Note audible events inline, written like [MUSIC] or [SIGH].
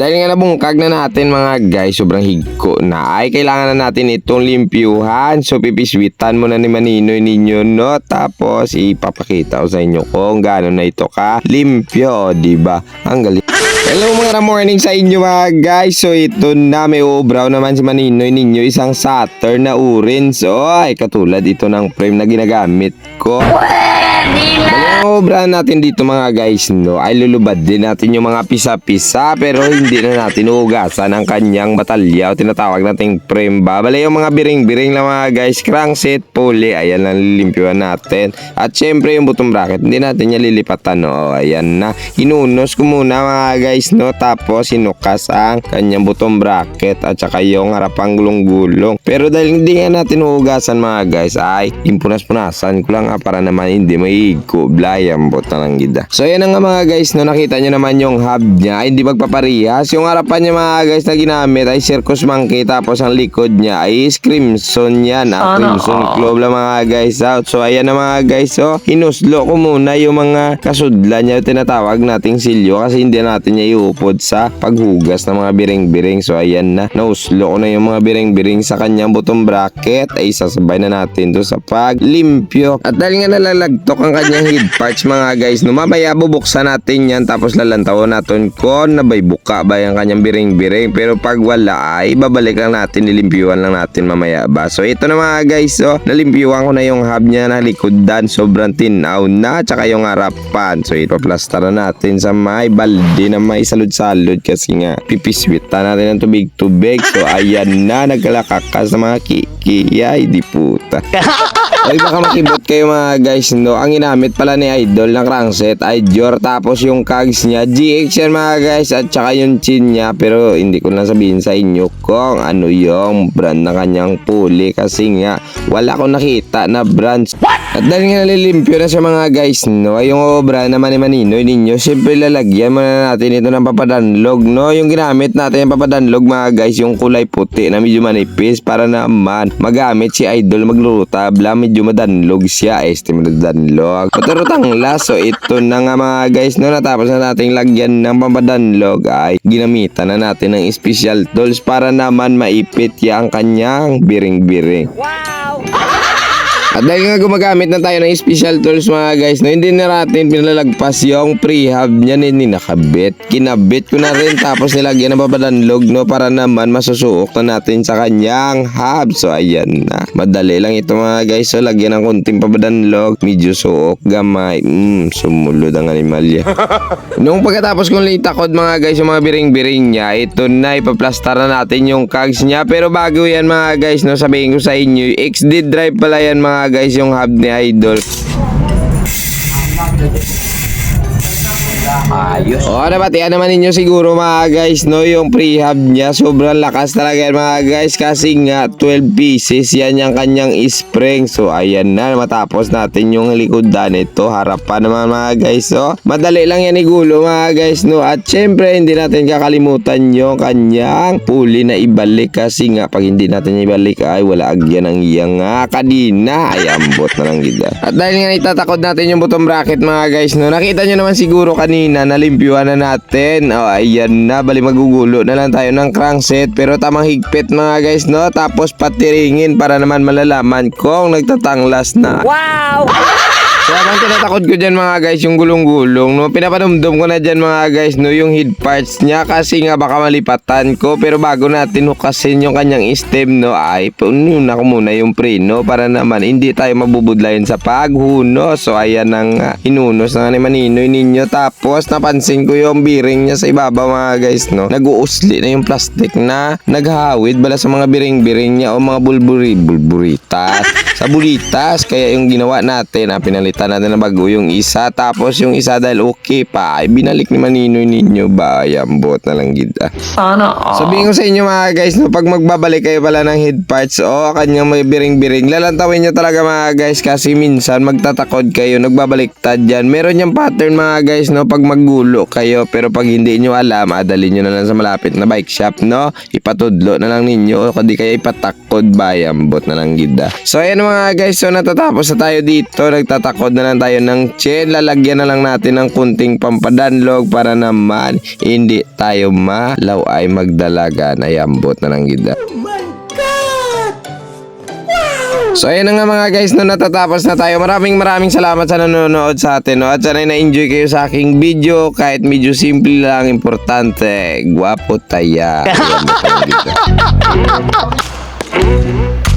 Dahil nga nabungkag na natin mga guys, sobrang higko na ay kailangan na natin itong limpyuhan. So pipiswitan mo na ni Maninoy ninyo no. Tapos ipapakita ko sa inyo kung gaano na ito ka limpyo, di ba? Ang galing. Hello mga morning sa inyo mga guys. So ito na may ubraw naman si Maninoy ninyo isang Saturn na orange. Oh, ay katulad ito ng frame na ginagamit ko. Ang obra natin dito mga guys no ay lulubad din natin yung mga pisa-pisa pero hindi na natin uugasan ang kanyang batalya o tinatawag nating frame ba. Bale yung mga biring-biring lang mga guys, crankset, pulley, ayan lang lilimpyuhan natin. At syempre yung bottom bracket, hindi natin niya lilipatan no. Ayan na. Hinunos ko muna mga guys no tapos sinukas ang kanyang bottom bracket at saka yung harapang gulong-gulong. Pero dahil hindi nga natin uugasan mga guys ay impunas-punasan ko lang nga para naman hindi maigo blayambot na lang gida. So yan na nga mga guys no nakita nyo naman yung hub niya ay hindi magpaparehas. Yung harapan niya mga guys na ginamit ay circus monkey tapos ang likod niya ay crimson yan. Ah, crimson clove lang mga guys out. So ayan na mga guys so hinuslo ko muna yung mga kasudlan niya tinatawag nating silyo kasi hindi natin niya iupod sa paghugas ng mga biring-biring. So ayan na nauslo ko na yung mga biring-biring sa kanyang bottom bracket ay sasabay na natin to sa paglimpyo. At dahil nga nalalagtok ang kanyang head parts mga guys, no mamaya bubuksan natin yan tapos lalantawan natin kung nabay buka ba yung kanyang biring-biring. Pero pag wala ay babalik natin, nilimpyuhan lang natin mamaya ba. So ito na mga guys, so nalimpyuhan ko na yung hub niya na likodan, sobrang tinaw na, tsaka yung harapan. So ipaplaster na natin sa may balde na may salud-salud kasi nga pipiswita natin ng tubig-tubig. So ayan na, nagkalakakas na mga kiki. Ay, di puta. [LAUGHS] Ay baka makibot kayo mga guys no. Ang ginamit pala ni Idol na crankset ay Dior tapos yung cogs niya GX yan mga guys at saka yung chin niya pero hindi ko na sabihin sa inyo kung ano yung brand ng kanyang pulley kasi nga wala akong nakita na brands. At dahil nga nalilimpyo na sa mga guys no ay yung obra naman ni Maninoy ninyo syempre lalagyan muna natin ito ng papadanlog no. Yung ginamit natin yung papadanlog mga guys yung kulay puti na medyo manipis para naman magamit si Idol maglurutabla medyo madanlog siya este madanlog. Patarutang laso ito na nga mga guys no? Natapos na nating lagyan ng pampadanlog. Ay ginamitan na natin ng special tools para naman maipit ya ang kanyang biring-biring at dahil nga gumagamit na tayo ng special tools mga guys, no, hindi na natin pinalalagpas yung prehab niya ni nakabit. Kinabit ko na rin tapos nilagyan ng babadanlog no para naman masusuok na natin sa kanyang hub. So ayan na. Madali lang ito mga guys. So lagyan ng konting pabadanlog, medyo suok, gamay. Mm, sumulod ang animalya. [LAUGHS] Nung pagkatapos kong litakod mga guys yung mga biring-biring niya, ito na ipaplastar na natin yung cogs niya. Pero bago yan mga guys, no, sabihin ko sa inyo, XD drive pala yan mga guys yung hub ni Idol. Ayos. O, nabatian naman ninyo siguro mga guys, no? Yung prehab niya, sobrang lakas talaga yan mga guys. Kasi nga, 12 pieces yan yung kanyang spring. So, ayan na. Matapos natin yung likodan ito. Harapan naman mga guys, so. Madali lang yan igulo mga guys, no? At syempre, hindi natin kakalimutan yung kanyang puli na ibalik. Kasi nga, pag hindi natin ibalik, ay wala agyan ang iyang nga kadina. Ay, ambot na lang gida. At dahil nga itatakod natin yung bottom bracket mga guys, no? Nakita nyo naman siguro kanina, nalimpyuhan na natin. O, ayan na. Bali, magugulo na lang tayo ng crankset. Pero tamang higpit mga guys, no? Tapos patiringin para naman malalaman kung nagtatanglas na. So, habang tinatakot ko dyan mga guys, yung gulong-gulong, no? Pinapanumdum ko na dyan mga guys, no? Yung head parts niya kasi nga baka malipatan ko. Pero bago natin hukasin yung kanyang stem, no? Ay, pununan ko muna yung preno para naman hindi tayo mabubudlayin sa paghuno. So, ayan ang uh, hinunos na ni Maninoy ninyo. Tapos, napansin ko yung bearing niya sa ibabaw mga guys, no? Nag-uusli na yung plastic na naghawid bala sa mga biring-biring niya o mga bulburi, bulburitas. Sa bulitas, kaya yung ginawa natin, ah, pinalitan natin na bago yung isa. Tapos yung isa dahil okay pa, ay binalik ni Maninoy ninyo ba? Ayambot na lang gida. Sana all. Sabihin ko sa inyo mga guys, no, pag magbabalik kayo pala ng head parts o kanyang may biring-biring, lalantawin nyo talaga mga guys kasi minsan magtatakod kayo, nagbabaliktad yan. Meron yung pattern mga guys, no, pag maggulo kayo, pero pag hindi nyo alam, adalin nyo na lang sa malapit na bike shop, no, ipatudlo na lang ninyo o kundi kaya ipatakod bayambot na lang gida. So ayan mga guys, so natatapos na tayo dito, nagtatakod maglalakad na lang tayo ng chain. Lalagyan na lang natin ng kunting pampadanlog para naman hindi tayo malaw ay magdalaga na yambot na ng gida. So ayun na nga mga guys, no natatapos na tayo. Maraming maraming salamat sa nanonood sa atin. No? At sana na-enjoy kayo sa aking video. Kahit medyo simple lang, importante. Gwapo taya. [LAUGHS] Ayan, [LAUGHS]